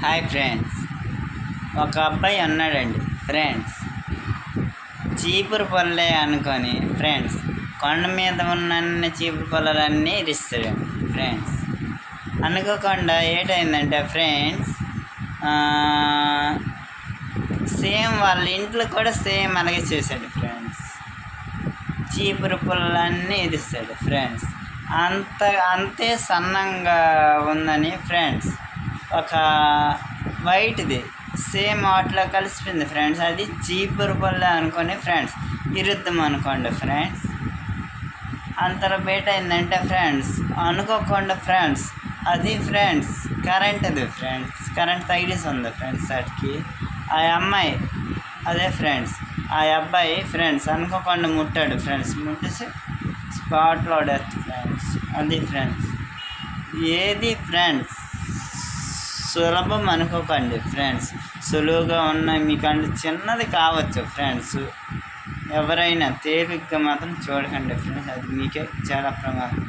Hi friends ఒక అబ్బాయి ఉన్నాడండి ఫ్రెండ్స్ చీపురు పళ్ళే అనుకొని ఫ్రెండ్స్ కొండ మీద ఉన్న అన్ని చీపురు పళ్ళలన్నీ ఇరిస్తాడు ఫ్రెండ్స్ అనుకోకుండా ఏటైందంటే ఫ్రెండ్స్ సేమ్ వాళ్ళ ఇంట్లో కూడా సేమ్ అలాగే చేశాడు ఫ్రెండ్స్ చీపురు పుల్లన్నీ ఇదిస్తాడు ఫ్రెండ్స్ అంత అంతే సన్నంగా ఉందని ఫ్రెండ్స్ ఒక వైట్ది. సేమ్ వాటిలో కలిసిపోయింది ఫ్రెండ్స్. అది చీపురు పుల్ల అనుకొని ఫ్రెండ్స్. ఇరుద్దాం అనుకోండి ఫ్రెండ్స్. అంతలో బయట అయిందంటే ఫ్రెండ్స్. అనుకోకుండా ఫ్రెండ్స్. అది ఫ్రెండ్స్. కరెంట్ అది ఫ్రెండ్స్. కరెంట్ తగిలిసి ఉంది ఫ్రెండ్స్ వాటికి. ఆ అమ్మాయి అదే ఫ్రెండ్స్. ఆ అబ్బాయి ఫ్రెండ్స్. అనుకోకుండా ముట్టాడు ఫ్రెండ్స్. ముట్టేసి స్పాట్లో డెత్ ఫ్రెండ్స్. అది ఫ్రెండ్స్. ఏది ఫ్రెండ్స్? సులభం అనుకోకండి ఫ్రెండ్స్ సులువుగా ఉన్న మీకంటే చిన్నది కావచ్చు ఫ్రెండ్స్ ఎవరైనా తేలిగ్గా మాత్రం చూడకండి ఫ్రెండ్స్ అది మీకే చాలా ప్రమాదం.